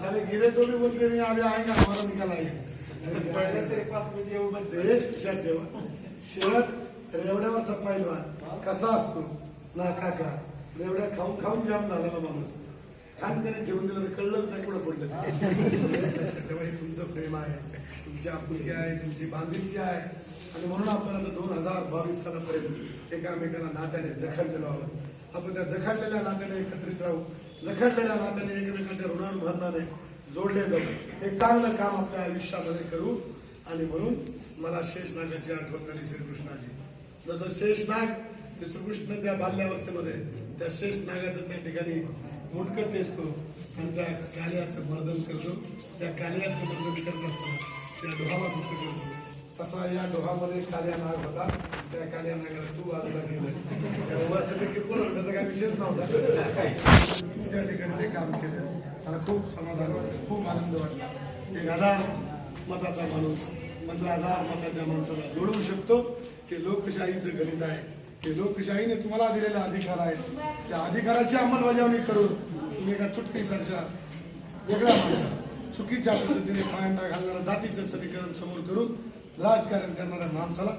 सारे गिरे तो भी बोलते नहीं अभी आएगा हमारा निकल तरी आएगा एक लक्षात ठेवा. शेवट रेवड्यावरचा पैलवान कसा असतो? ना काका रेवड्या खाऊन खाऊन जाम झालेला माणूस. ठाण करून ठेवून दिलं तर कळलंच नाही कुठं पडलं हे तुमचं प्रेम आहे. तुमची आपुलकी आहे तुमची बांधिलकी आहे. आणि म्हणून आपण आता दोन हजार बावीस सालापर्यंत एकामेकांना नात्याने जखडलेलो आहोत. आपण त्या जखडलेल्या नात्याने एकत्रित राहू. जखडलेल्या नात्याने एकमेकांच्या ऋणानुबंधाने जोडले जाऊ एक चांगलं काम आपल्या आयुष्यामध्ये करू. आणि म्हणून मला शेषनागाची आठवण झाली श्रीकृष्णाची. जसं शेषनाग ते श्रीकृष्ण त्या बाल्यावस्थेमध्ये त्या शेषनागाचं त्या ठिकाणी मुंडकं टेचतो आणि त्या कालियाचं मर्दन करतो. त्या कालियाचं मर्दन करत असताना त्या डोहाला मुक्त करतो तसा या डोहामध्ये काल्या नाग होता. त्या काल्या नागाला तू बाजूला गेलं त्या उभारचं देखील त्याचा काही विषयच नव्हता. त्या ठिकाणी ते काम केलं. मला खूप समाधान वाटलं खूप आनंद वाटला. एक आधार मताचा माणूस मंत्र आधार मताच्या माणसाला जोडवू शकतो. हे लोकशाहीचं गणित आहे. हे लोकशाहीने तुम्हाला दिलेला अधिकार आहे. त्या अधिकाराची अंमलबजावणी करून तुम्ही एका चुटकीसारख्या वेगळ्या माणसा चुकीच्या पद्धतीने पायंडा घालणारा जातीचं समीकरण समोर करून राजकारण करणाऱ्या माणसाला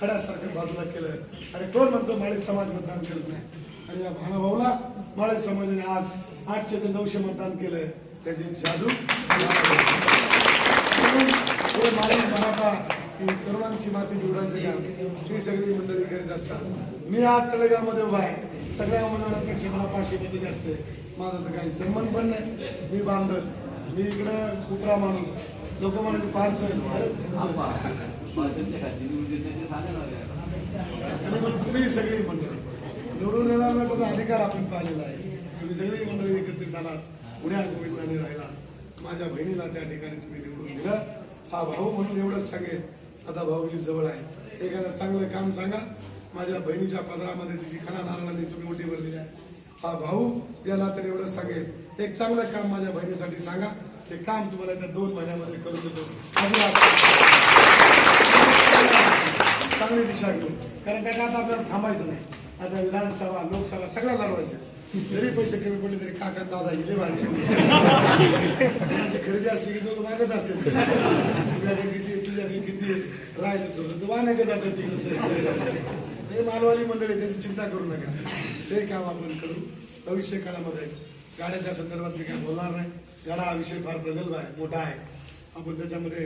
खड्यासारखं बाजूला केलं. आणि कोण म्हणतो माळी समाज मतदान करत नाही? आणि या भानाभाऊला माळी समाजाने आज आठशे ते नऊशे मतदान केलं त्याची जादू. माळी मराठा तरुणांची माती जोडायचं काम ही सगळी मंडळी करीत असतात मी आज तळेगावमध्ये उभा आहे. सगळ्या मंडळांपेक्षा मला पाचशे जास्त आहे माझा तर काही संबंध पण नाही. मी बांधत मी इकडं कुत्रा माणूस. लोक म्हणजे फारसं तुम्ही सगळी मंडळी. निवडून येणार नाही त्याचा अधिकार आपण पाहिलेला आहे. तुम्ही सगळी मंडळी एकत्रित आलात. पुण्या गोविंदाने राहिला माझ्या बहिणीला त्या ठिकाणी तुम्ही निवडून दिलं. हा भाऊ म्हणून एवढंच सांगेल आता भाऊजी जवळ आहे एखादं चांगलं काम सांगा. माझ्या बहिणीच्या पदरामध्ये तिची खाना नारळाने तुम्ही मोठी भरलेली आहे. हा भाऊ याला तर एवढंच सांगेल एक चांगलं काम माझ्या बहिणीसाठी सांगा. ते काम तुम्हाला त्या दोन महिन्यामध्ये करून देतो. चांगली दिशा घेऊन. कारण काय का आता आपल्याला थांबायचं नाही. आता विधानसभा लोकसभा सगळ्या लढवायच्या जरी पैसे कमी पडले तरी काका दादा गेले बाहेर खरेदी असली की दोघं मागच असते तुझ्याकडे किती तुझ्याकडे किती राहिले सोडलं तर वाहण्याकडे जातात तिकडे. ते मालवाली मंडळी त्याची चिंता करू नका. ते काम आपण करू. भविष्य काळामध्ये गाड्याच्या संदर्भात मी काय बोलणार नाही. गाडा हा विषय फार प्रगल्भ आहे मोठा आहे. आपण त्याच्यामध्ये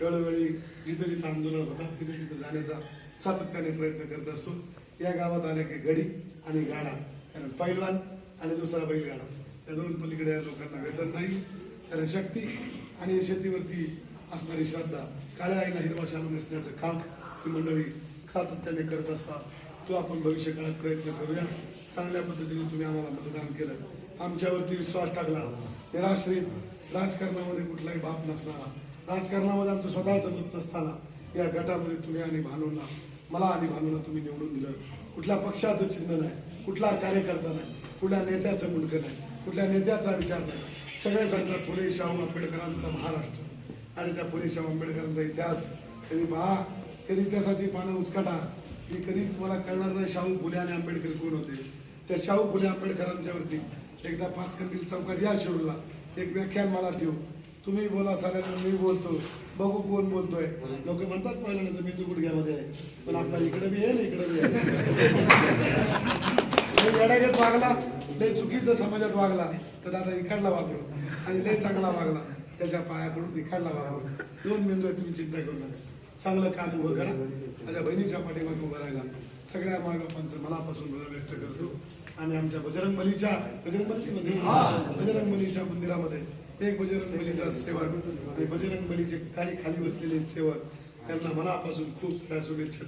वेळोवेळी जिथं जिथं आंदोलन होतात तिथे तिथं जाण्याचा सातत्याने प्रयत्न करत असतो. या गावात आले की गडी आणि गाडा. कारण पैलवान आणि दुसरा बैलगाडा. त्या दोन पलीकडे या लोकांना व्यसन नाही. कारण शक्ती आणि शेतीवरती असणारी श्रद्धा काळ्या आईला हिरवा शालू नसण्याचं काम ही मंडळी सातत्याने करत असतात. तो आपण भविष्य काळात प्रयत्न करूया. चांगल्या पद्धतीने तुम्ही आम्हाला मतदान केलं. आमच्यावरती विश्वास टाकला. निराश्रित. राजकारणामध्ये कुठलाही बाप नसणारा. राजकारणामध्ये आमचं स्वतःचं मत नसताना या गटामध्ये तुम्ही आणि भानूंना मला आणि भानूला तुम्ही निवडून दिलं. कुठल्या पक्षाचं चिन्ह नाही कुठला कार्यकर्ता नाही कुठल्या नेत्याचं मुंडकं नाही कुठल्या नेत्याचा विचार नाही. सगळे सांगतात फुले शाहू आंबेडकरांचा महाराष्ट्र. आणि त्या फुले शाहू आंबेडकरांचा इतिहास कधी पहा कधी इतिहासाची पानं उचकाटा. ही कधीच तुम्हाला कळणार नाही शाहू फुले आणि आंबेडकर कोण होते. त्या शाहू फुले आंबेडकरांच्यावरती एकदा पाच कंदील चौकात या शेडूला एक व्याख्यान मला ठेवू तुम्ही बोला साऱ्यांना मी बोलतो. बघू कोण बोलतोय. लोक म्हणतात पहिल्यांदा मी तू गुडघ्यामध्ये आहे पण आपला इकडे बी आहे ना इकडे बी आहे. लय येड्यागत वागला लय चुकीचं समाजात वागला तर दादा इकडला वागलो. आणि लय चांगला वागला त्याच्या पायाकडून इकडला वागलो. दोन मेंदू आहेत तुम्ही चिंता करू नका. चांगलं काम उभं करा. माझ्या बहिणीच्या पाठीमागे उभं राहिला सगळ्या मायबापांचं मनापासून व्यक्त करतो. आणि आमच्या बजरंग बलीच्या बजरंग बलीची मंदिर बजरंग बलीच्या मंदिरामध्ये एक बजरंग बलीचा सेवक आणि बजरंग बलीचे काही खाली बसलेले सेवक त्यांना मनापासून खूप साऱ्या शुभेच्छा